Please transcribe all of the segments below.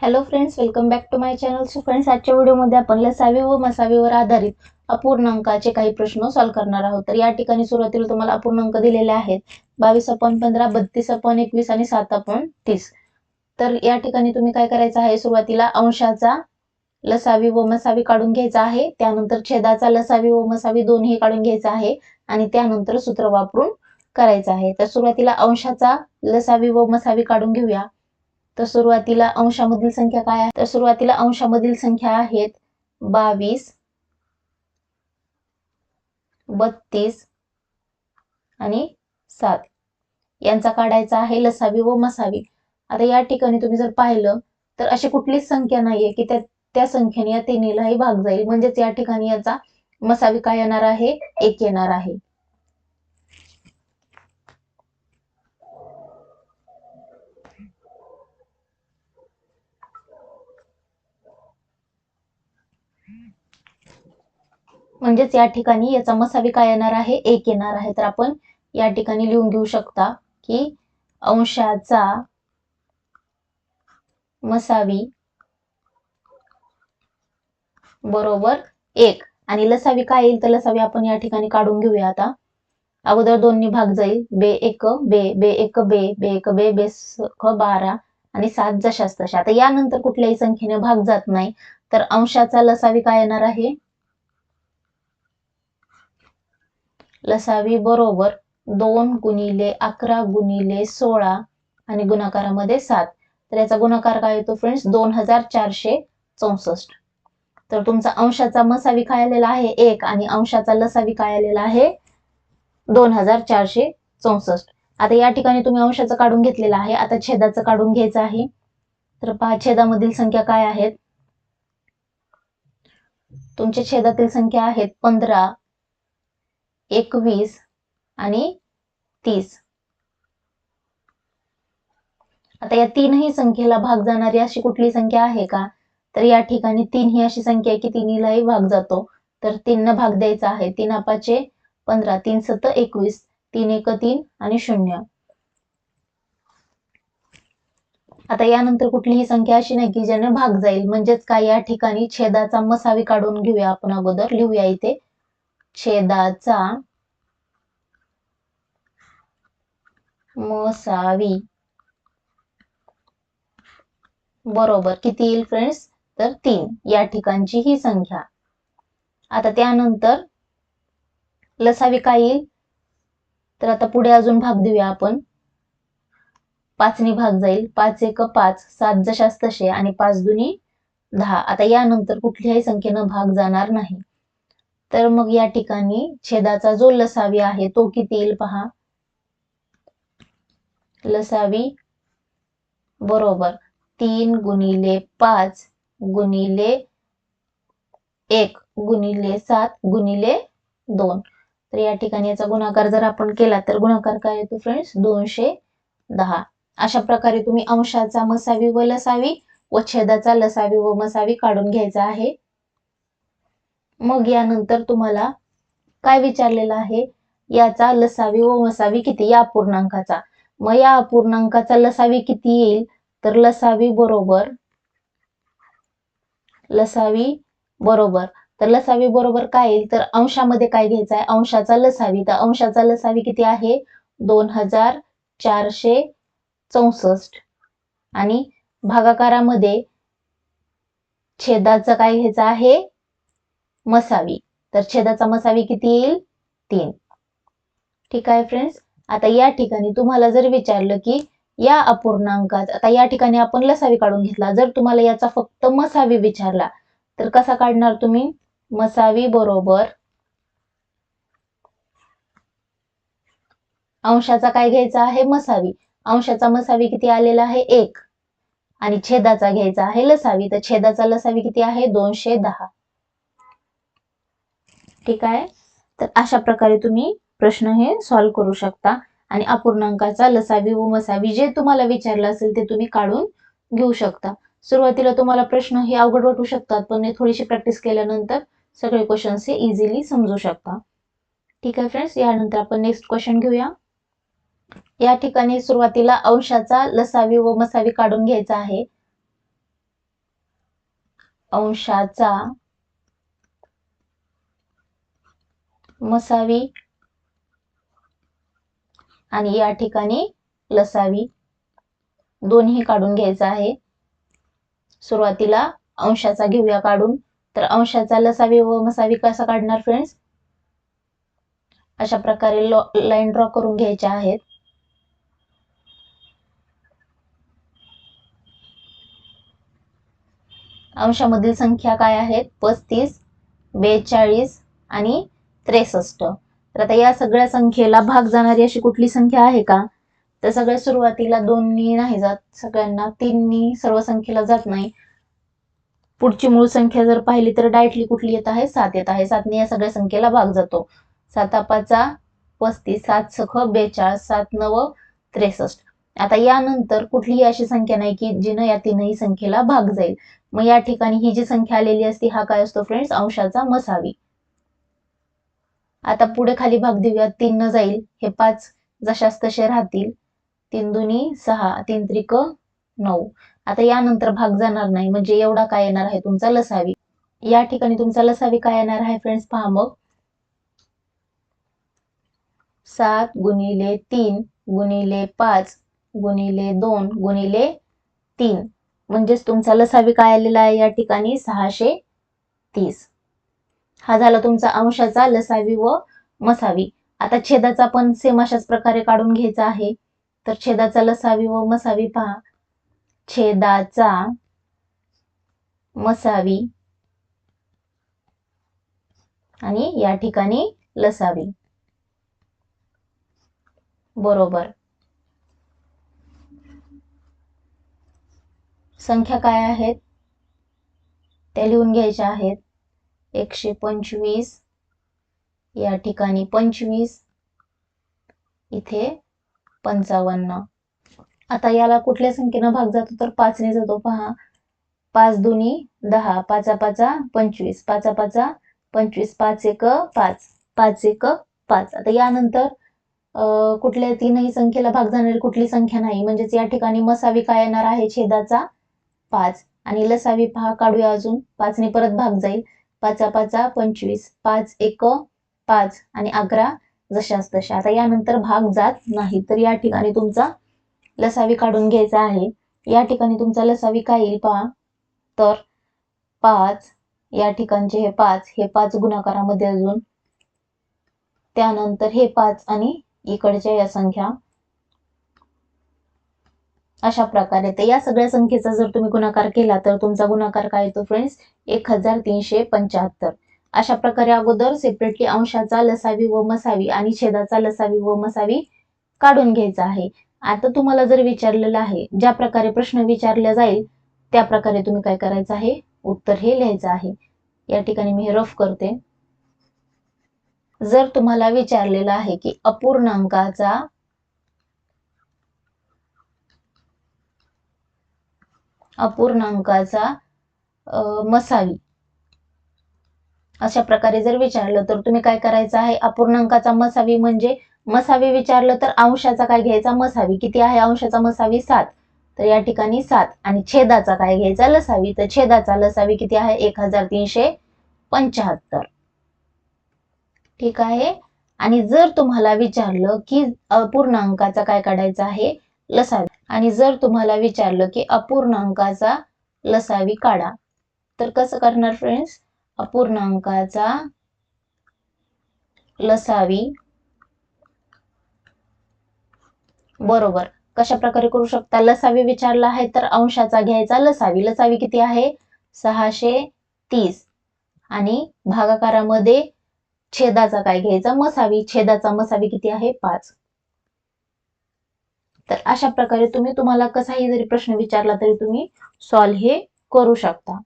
Hello friends welcome back to my channel so friends आजच्या व्हिडिओमध्ये आपण लसावी व मसावीवर आधारित अपूर्णांकाचे काही प्रश्न सॉल्व्ह करणार आहोत. तर या ठिकाणी सुरुवातीला तुम्हाला अपूर्णांक दिलेले आहेत. बावीस अपॉन पंधरा बत्तीस अपॉन एकवीस आणि सात अपॉन तीस. तर या ठिकाणी तुम्ही काय करायचं आहे? सुरुवातीला अंशाचा लसावी व मसावी काढून घ्यायचा आहे. त्यानंतर छेदाचा लसावी व मसावी दोन्ही काढून घ्यायचा आहे आणि त्यानंतर सूत्र वापरून करायचं आहे. तर सुरुवातीला अंशाचा लसावी व मसावी काढून घेऊया. तर सुरुवातीला अंशामधील संख्या काय आहे? तर सुरुवातीला अंशामधील संख्या आहेत बावीस बत्तीस आणि सात. यांचा काढायचा आहे लसावी व मसावी. आता या ठिकाणी तुम्ही जर पाहिलं तर अशी कुठलीच संख्या नाहीये की त्या त्या संख्येने या तिन्हीलाही भाग जाईल. म्हणजेच या ठिकाणी याचा मसावी काय येणार आहे? एक येणार आहे. म्हणजेच या ठिकाणी याचा मसावी काय येणार आहे? एक येणार आहे. तर आपण या ठिकाणी लिहून घेऊ शकता की अंशाचा मसावी बरोबर एक. आणि लसावी काय येईल? तर लसावी आपण या ठिकाणी काढून घेऊया आता. अगोदर दोन्ही भाग जाईल. बे एक बे बे एक बे बे एक बे बे क बारा आणि सात जशास तशा. आता यानंतर कुठल्याही संख्येने भाग जात नाही. तर अंशाचा लसावी काय येणार आहे? लसावी बरोबर दोन गुणिले अकरा गुणिले सोळा आणि गुणाकारामध्ये सात. तर याचा गुणाकार काय येतो फ्रेंड्स दोन हजार चारशे चौसष्ट. तर तुमचा अंशाचा मसावी काय आलेला आहे एक आणि अंशाचा लसावी काय आलेला आहे दोन हजार चारशे चौसष्ट. आता या ठिकाणी तुम्ही अंशाचं काढून घेतलेलं आहे. आता छेदाचं काढून घ्यायचं आहे. तर पहा छेदामधील संख्या काय आहेत? तुमच्या छेदातील संख्या आहेत पंधरा एकवीस आणि तीस. आता या तीनही संख्येला भाग जाणारी अशी कुठली संख्या आहे का? तर या ठिकाणी तीन ही अशी संख्या आहे की तिन्हीलाही भाग जातो. तर तीन भाग द्यायचा आहे. तीन अपाचे पंधरा तीन सत एकवीस तीन एक तीन आणि शून्य. आता यानंतर कुठलीही संख्या अशी नाही की ज्याने भाग जाईल. म्हणजेच काय? या ठिकाणी छेदाचा मसावी काढून घेऊया आपण अगोदर. लिहूया इथे. छेदाचा मसावी. बरोबर. किती येईल फ्रेंड्स तर तीन. या ठिकाणची ही संख्या. आता त्यानंतर लसावी काय येईल? तर आता पुढे अजून भाग देऊया आपण. पाचनी भाग जाईल. पाच एक पाच. सात जशास तसे. आणि पाच दुनी दहा. आता यानंतर कुठल्याही संख्येनं भाग जाणार नाही. तर मग या ठिकाणी छेदाचा जो लसावी आहे तो किती येईल पहा? लसावी बरोबर तीन गुणिले पाच गुणिले एक गुणिले सात गुणिले दोन. तर या ठिकाणी याचा गुणाकार जर आपण केला तर गुणाकार काय येतो फ्रेंड्स दोनशे दहा. अशा प्रकारे तुम्ही अंशाचा मसावी व लसावी व छेदाचा लसावी व मसावी काढून घ्यायचा आहे. मग यानंतर तुम्हाला काय विचारलेलं आहे? याचा लसावी व मसावी किती? या अपूर्णांकाचा मग या अपूर्णांकाचा लसावी किती येईल? तर लसावी बरोबर लसावी बरोबर. तर लसावी बरोबर काय येईल? तर अंशामध्ये काय घ्यायचं आहे? अंशाचा लसावी. तर अंशाचा लसावी किती आहे? दोन हजार चारशे चौसष्ट. आणि भागाकारामध्ये छेदाचं काय घ्यायचं आहे? मसावी. तर छेदाचा मसावी किती येईल? तीन. ठीक आहे फ्रेंड्स आता या ठिकाणी तुम्हाला जर विचारलं की या अपूर्णांकात आता या ठिकाणी आपण लसावी काढून घेतला. जर तुम्हाला याचा फक्त मसावी विचारला तर कसा काढणार तुम्ही? मसावी बरोबर अंशाचा काय घ्यायचा आहे? मसावी. अंशाचा मसावी किती आलेला आहे? एक. आणि छेदाचा घ्यायचा आहे? लसावी. तर छेदाचा लसावी किती आहे? दोनशे दहा. ठीक आहे? तर अशा प्रकारे तुम्ही प्रश्न हे सॉल्व्ह करू शकता. आणि अपूर्णांकाचा लसावी व मसावी जे तुम्हाला विचारलं असेल ते तुम्ही काढून घेऊ शकता. सुरुवातीला तुम्हाला प्रश्न हे अवघड वाटू शकतात पण हे थोडीशी प्रॅक्टिस केल्यानंतर सगळे क्वेश्चन्स हे इझिली समजू शकता. ठीक आहे फ्रेंड्स यानंतर आपण नेक्स्ट क्वेश्चन घेऊया. या ठिकाणी सुरुवातीला अंशाचा लसावी व मसावी काढून घ्यायचा आहे. अंशाचा मसावी. आणि या ठिकाणी लसावी. दोन्ही काढून घ्यायचं आहे. सुरुवातीला अंशाचा घेऊया काढून. तर अंशाचा लसावी व मसावी कसा काढणार फ्रेंड्स अशा प्रकारे लाईन ड्रॉ करून घ्यायच्या आहेत. अंशामधील संख्या काय आहेत? पस्तीस बेचाळीस आणि त्रेसष्ट तर आता या सगळ्या संख्येला भाग जाणारी अशी कुठली संख्या आहे का? तर सगळ्या सुरुवातीला दोन्ही नाही जात. सगळ्यांना तीननी सर्व संख्येला जात नाही. पुढची मूळ संख्या जर पाहिली तर डायरेक्टली कुठली येत आहे? सात येत आहे. सातने या सगळ्या संख्येला भाग जातो. सातापाचा पस्तीस सात सख बेचाळीस सात नव त्रेसष्ट. आता यानंतर कुठलीही अशी संख्या नाही की जिनं या तीनही संख्येला भाग जाईल. मग या ठिकाणी ही जी संख्या आलेली असते हा काय असतो फ्रेंड्स अंशाचा मसावी. आता पुढे खाली भाग देऊया तीन न जाईल. हे पाच जशास तसे राहतील. तीन दुनी सहा तीन त्रिक नऊ. आता यानंतर भाग जाणार नाही. म्हणजे एवढा काय येणार आहे? तुमचा लसावी. या ठिकाणी तुमचा लसावी काय येणार आहे फ्रेंड्स पहा मग. सात गुणिले तीन गुणिले पाच गुणिले दोन गुणिले तीन. म्हणजेच तुमचा लसावी काय आलेला आहे या ठिकाणी? सहाशे तीस. हा झाला तुमचा अंशाचा लसावी व मसावी. आता छेदाचा पण सेम अशाच प्रकारे काढून घ्यायचा आहे. तर छेदाचा लसावी व मसावी पहा. छेदाचा मसावी आणि या ठिकाणी लसावी. बरोबर. संख्या काय आहेत? त्या लिहून घ्यायच्या आहेत. एकशे पंचवीस. या ठिकाणी पंचवीस. इथे पंचावन्न. आता याला कुठल्या संख्येनं भाग जातो? तर पाचने जातो. पहा. पाच दोन्ही दहा. पाचा पाचा पंचवीस. पाचा पाचा पंचवीस. पाच एक पाच. पाच एक पाच. आता यानंतर कुठल्या तीनही संख्येला भाग जाणारी कुठली संख्या नाही. म्हणजेच या ठिकाणी मसावी काय येणार आहे? छेदाचा पाच. आणि लसावी पहा काढूया अजून. पाचने परत भाग जाईल. पाचा पाचा पंचवीस पाच एक पाच आणि अकरा जशाच तशा आता यानंतर भाग जात नाही. तर या ठिकाणी तुमचा लसावी काढून घ्यायचा आहे. या ठिकाणी तुमचा लसावी काय येईल पहा. तर पाच या ठिकाणचे हे पाच हे पाच गुणाकारामध्ये अजून. त्यानंतर हे पाच आणि इकडच्या या संख्या. अशा प्रकारे. तर या सगळ्या संख्येचा जर तुम्ही गुणाकार केला तर तुमचा गुणाकार काय येतो फ्रेंड्स एक हजार तीनशे पंच्याहत्तर. अशा प्रकारे अगोदर सेपरेटली अंशाचा लसावी व मसावी आणि छेदाचा लसावी व मसावी काढून घ्यायचा आहे. आता तुम्हाला जर विचारलेलं आहे ज्या प्रकारे प्रश्न विचारला जाईल त्या प्रकारे तुम्ही काय करायचं आहे? उत्तर हे लिहायचं आहे. या ठिकाणी मी हे रफ करते. जर तुम्हाला विचारलेलं आहे की अपूर्णांकाचा अपूर्णांकाचा मसावी. अशा प्रकारे जर विचारलं तर तुम्ही काय करायचं आहे? अपूर्णांकाचा मसावी म्हणजे मसावी विचारलं तर अंशाचा काय घ्यायचा? मसावी. किती आहे अंशाचा मसावी? सात. तर या ठिकाणी सात. आणि छेदाचा काय घ्यायचा? लसावी. तर छेदाचा लसावी किती आहे? एक हजार तीनशे पंच्याहत्तर. ठीक आहे? आणि जर तुम्हाला विचारलं की अपूर्णांकाचा काय काढायचा आहे? लसावी. आणि जर तुम्हाला विचारलं की अपूर्णांकाचा लसावी काढा तर कसं करणार फ्रेंड्स अपूर्णांकाचा लसावी बरोबर. कशा प्रकारे करू शकता? लसावी विचारला आहे तर अंशाचा घ्यायचा. लसावी लसावी किती आहे? सहाशे तीस. आणि भागाकारामध्ये छेदाचा काय घ्यायचा? मसावी. छेदाचा मसावी किती आहे? पाच. तर अशा प्रकारे तुम्ही तुम्हाला कसाही जरी प्रश्न विचारला तरी तुम्ही सॉल्व हे करू शकता.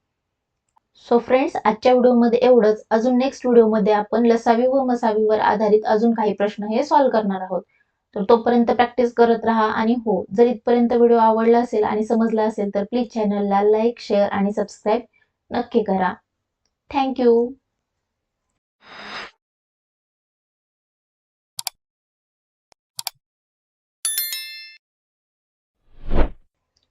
सो फ्रेंड्स आजच्या व्हिडिओमध्ये एवढंच. अजून नेक्स्ट व्हिडिओमध्ये आपण लसावी व मसावीवर आधारित अजून काही प्रश्न हे सॉल्व्ह करणार आहोत. तर तोपर्यंत प्रॅक्टिस करत राहा आणि हो जर इथपर्यंत व्हिडिओ आवडला असेल आणि समजला असेल तर प्लीज चॅनलला लाईक शेअर आणि सबस्क्राईब नक्की करा. थँक्यू